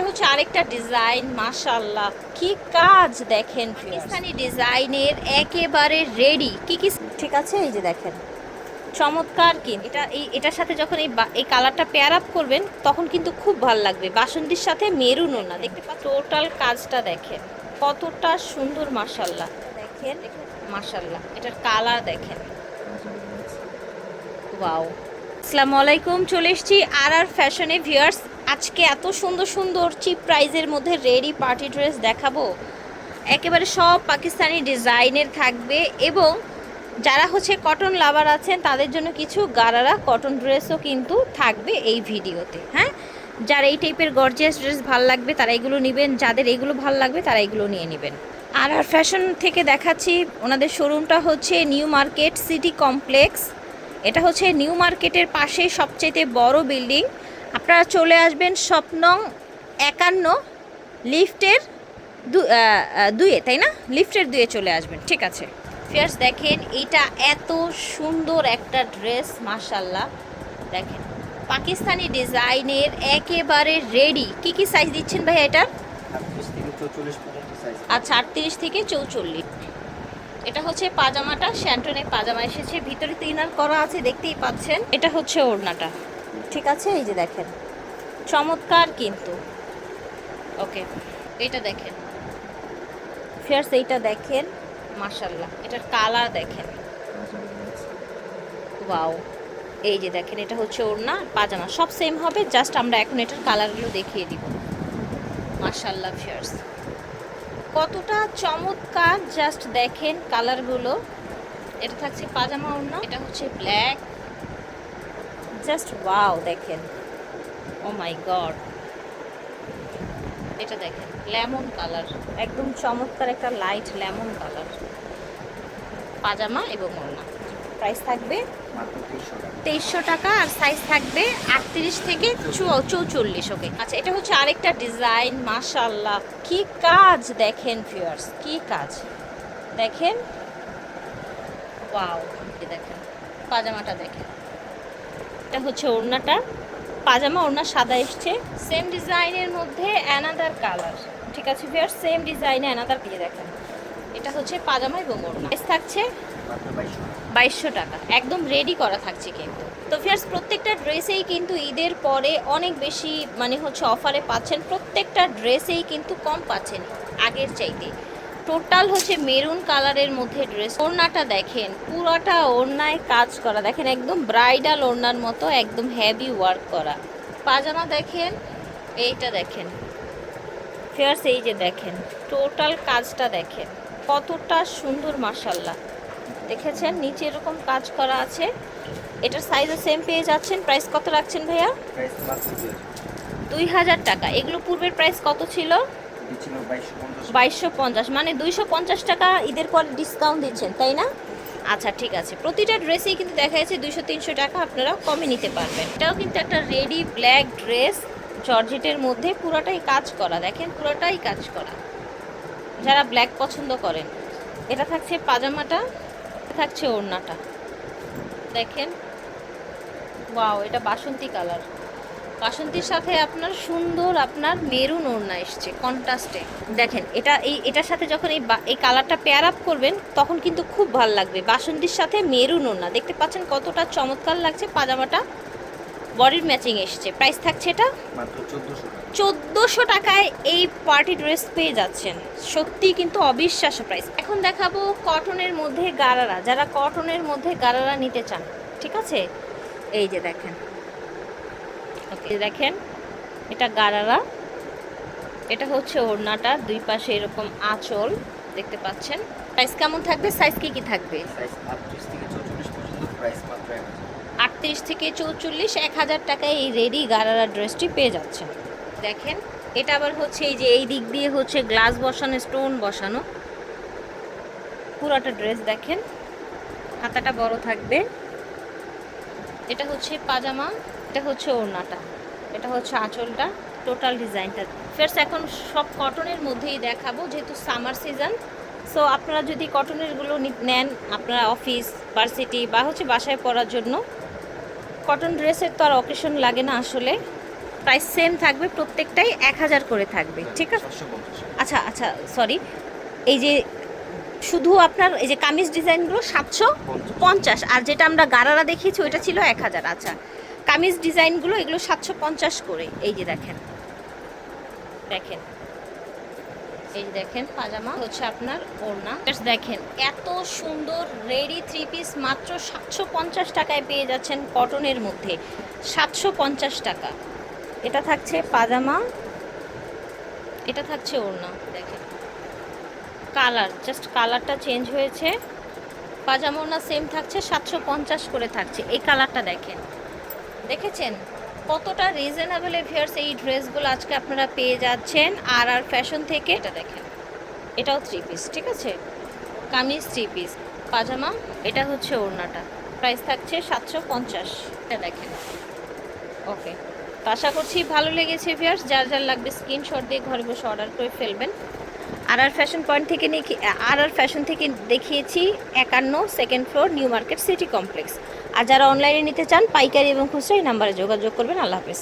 এটা হচ্ছে আরেকটা ডিজাইন মাশাল্লাহ কি কাজ দেখেন পাকিস্তানি ডিজাইনের একেবারে রেডি কি কি? ঠিক আছে এই যে দেখেন। চমৎকার কিন্তু এটা এই এটার সাথে যখন এই এই কালারটা পেয়ার আপ করবেন তখন কিন্তু খুব ভালো লাগবে। বাসন্তীর সাথে মেরুনও না। দেখতে পা টোটাল কাজটা দেখেন। কতটা সুন্দর মাশাল্লাহ দেখেন। মাশাল্লাহ এটার কালার দেখেন। ওয়াও আসসালামু আলাইকুম। চলে এসেছি আর আর ফ্যাশনে ভিউয়ার্স আজকে এত সুন্দর সুন্দর চিপ প্রাইজের মধ্যে রেডি পার্টি ড্রেস দেখাবো। একেবারে সব পাকিস্তানি ডিজাইনের থাকবে এবং যারা হচ্ছে কটন লাভার আছেন, তাদের জন্য কিছু গারারা কটন ড্রেসও কিন্তু থাকবে এই ভিডিওতে হ্যাঁ? যারা এই টাইপের গর্জিয়াস ড্রেস ভালো লাগবে, তারা এগুলো নেবেন। যাদের এগুলো ভালো লাগবে, তারা এগুলো নিয়ে নেবেন। আর আর ফ্যাশন থেকে দেখাচ্ছি, ওনাদের শোরুমটা হচ্ছে নিউ মার্কেট সিটি কমপ্লেক্স এটা হচ্ছে নিউ মার্কেটের পাশে সবচেয়ে বড় বিল্ডিং আপনারা চলে আসবেন স্বপ্নং একান্ন লিফটের দুয়ে তাই না? লিফটের দুয়ে চলে আসবেন ঠিক আছে। ফিয়ার্স দেখেন এটা এত সুন্দর একটা ড্রেস মাশাল্লাহ দেখেন পাকিস্তানি ডিজাইনের একেবারে রেডি কি কি সাইজ দিচ্ছেন ভাই এটার? সাইজ আচ্ছা আটত্রিশ থেকে চৌচল্লিশ। এটা হচ্ছে পাজামাটা শ্যান্টনের পাজামা এসেছে। ভিতরে তিনার করা আছে দেখতেই পাচ্ছেন। এটা হচ্ছে ওড়নাটা। ঠিক আছে? এই যে দেখেন। চমৎকার কিন্তু। ওকে এটা দেখেন। ফিয়ার্স এইটা দেখেন। মাশাল্লাহ এটার কালার দেখেন। ওয়াও, এই যে দেখেন, এটা হচ্ছে ওড়না, পাজামা, সব সেম হবে জাস্ট আমরা এখন এটার কালারগুলো দেখিয়ে দিব। মাশাল্লাহ ফিয়ার্স কতটা চমৎকার জাস্ট দেখেন কালারগুলো। এটা থাকছে পাজামা ওড়না, এটা হচ্ছে ব্ল্যাক জাস্ট ওয়াও দেখেন। ও মাই গড এটা দেখেন লেমন কালার একদম চমৎকার একটা লাইট লেমন কালার পাজামা এবং ওড়না। প্রাইস থাকবে তেইশশো টাকা। আর সাইজ থাকবে আটত্রিশ থেকে চৌচল্লিশ ওকে আচ্ছা এটা হচ্ছে আরেকটা ডিজাইন মাশাল্লাহ কি কাজ দেখেন ভিউয়ার্স কি কাজ? দেখেন? ওয়াও দেখেন পাজামাটা দেখেন। এটা হচ্ছে ওড়নাটা। পাজামা, ওড়না সাদা এসছে। সেম ডিজাইনের মধ্যে অ্যানাদার কালার ঠিক আছে ভিউয়ার্স সেম ডিজাইনে অ্যানাদার দিয়ে দেখেন। এটা হচ্ছে পাজামা এবং ওড়না। Price থাকছে বাইশশো টাকা। একদম রেডি করা থাকছে কিন্তু। তো ফিয়ার্স প্রত্যেকটা ড্রেসেই কিন্তু ঈদের পরে অনেক বেশি মানে হচ্ছে অফারে পাচ্ছেন। প্রত্যেকটা ড্রেসেই কিন্তু কম পাচ্ছেন আগের চাইতে। টোটাল হচ্ছে মেরুন কালারের মধ্যে ড্রেস ওড়নাটা দেখেন পুরোটা ওড়নায় কাজ করা। দেখেন একদম ব্রাইডাল ওড়নার মতো একদম হেভি ওয়ার্ক করা। পাজামা দেখেন এইটা দেখেন। ফিয়ার্স এই যে দেখেন টোটাল কাজটা দেখেন। কতটা সুন্দর মার্শাল্লাহ দেখেছেন নিচে এরকম কাজ করা আছে। এটার সাইজও সেম পেয়ে যাচ্ছেন। প্রাইস কত রাখছেন ভাইয়া? দুই হাজার। টাকা। এগুলো পূর্বের প্রাইস কত ছিল? বাইশশো পঞ্চাশ মানে দুইশো পঞ্চাশ টাকা ঈদের পর ডিসকাউন্ট দিচ্ছেন, তাই না? আচ্ছা ঠিক আছে। প্রতিটা ড্রেসেই কিন্তু দেখা যাচ্ছে দুইশো তিনশো টাকা আপনারা কমে নিতে পারবেন। এটাও কিন্তু একটা রেডি ব্ল্যাক ড্রেস জর্জেটের মধ্যে পুরোটাই কাজ করা। দেখেন, পুরোটাই কাজ করা। যারা ব্ল্যাক পছন্দ করেন, এটা থাকছে পাজামাটা থাকছে ওড়নাটা। দেখেন ওয়াও এটা বাসন্তী কালার বাসন্তীর সাথে আপনার সুন্দর আপনার মেরুন ওড়না এসছে কন্ট্রাস্টে দেখেন এটা এই এটার সাথে যখন এই এই কালারটা পেয়ার আপ করবেন তখন কিন্তু খুব ভালো লাগবে। বাসন্তীর সাথে মেরুন ওড়না দেখতে পাচ্ছেন কতটা চমৎকার লাগছে পাজামাটা বডির ম্যাচিং এসছে। প্রাইস থাকছে এটা চোদ্দোশো টাকায় এই পার্টি ড্রেস পেয়ে যাচ্ছেন। সত্যি কিন্তু অবিশ্বাস্য প্রাইস এখন দেখাবো কটনের মধ্যে গারারা। যারা কটনের মধ্যে গারারা নিতে চান ঠিক আছে? এই যে দেখেন। দেখেন এটা গারারা। এটা হচ্ছে ওড়নাটা দুই পাশে এরকম আঁচল দেখতে পাচ্ছেন। প্রাইস কেমন থাকবে? সাইজ কি কি থাকবে? আটত্রিশ থেকে চৌচল্লিশ পর্যন্ত প্রাইস মাত্র এক হাজার আটত্রিশ থেকে চৌচল্লিশ এক হাজার টাকায় এই রেডি গারারা ড্রেসটি পেয়ে যাচ্ছেন। দেখেন এটা আবার হচ্ছে এই যে এই দিক দিয়ে হচ্ছে গ্লাস বসানো স্টোন বসানো। পুরোটা ড্রেস দেখেন হাতাটা বড় থাকবে। এটা হচ্ছে পাজামা এটা হচ্ছে ওড়নাটা। এটা হচ্ছে আঁচলটা টোটাল ডিজাইনটা ফেরস এখন সব কটনের মধ্যেই দেখাবো, যেহেতু সামার সিজন সো আপনারা যদি কটনেরগুলো নেন, আপনারা অফিস ভার্সিটি বা হচ্ছে বাসায় পরার জন্য কটন ড্রেসের তো আর অকেশন লাগে না আসলে। প্রাইস সেম থাকবে, প্রত্যেকটাই এক হাজার করে থাকবে, ঠিক আছে? আচ্ছা আচ্ছা সরি এই যে শুধু আপনার, এই যে কামিজ ডিজাইনগুলো সাতশো পঞ্চাশ, আর যেটা আমরা গারারা দেখিয়েছি, ওইটা ছিল এক হাজার আচ্ছা। কামিজ ডিজাইনগুলো এগুলো সাতশো পঞ্চাশ করে। এই যে দেখেন। দেখেন। এই যে দেখেন, পাজামা হচ্ছে আপনার ওড়না। দেখেন, এত সুন্দর রেডি থ্রি পিস মাত্র সাতশো পঞ্চাশ টাকায় পেয়ে যাচ্ছেন কটনের মধ্যে। সাতশো পঞ্চাশ টাকা। এটা থাকছে পাজামা। এটা থাকছে ওড়না। দেখেন। কালার জাস্ট কালারটা চেঞ্জ হয়েছে। পাজামা ওড়না সেম থাকছে, সাতশো পঞ্চাশ করে থাকছে। এই কালারটা দেখেন। দেখেছেন কতটা রিজনেবল ভিয়ার্স এই ড্রেসগুলো আজকে আপনারা পেয়ে যাচ্ছেন আর আর ফ্যাশন থেকে? এটা দেখেন। এটাও থ্রি পিস ঠিক আছে? কামিজ থ্রি পিস পাজামা এটা হচ্ছে ওড়নাটা। প্রাইস থাকছে সাতশো পঞ্চাশ। এটা দেখেন। ওকে তো আশা করছি ভালো লেগেছে ভিয়ার্স যার যার লাগবে স্ক্রিনশট দিয়ে ঘরে বসে অর্ডার করে ফেলবেন। আর আর ফ্যাশন পয়েন্ট থেকে নিয়ে আর আর ফ্যাশন থেকে দেখিয়েছি একান্ন second floor new market city complex আর যারা অনলাইনে নিতে চান পাইকারি এবং খুচরা এই নাম্বারে যোগাযোগ করবেন। আল্লাহ হাফেজ।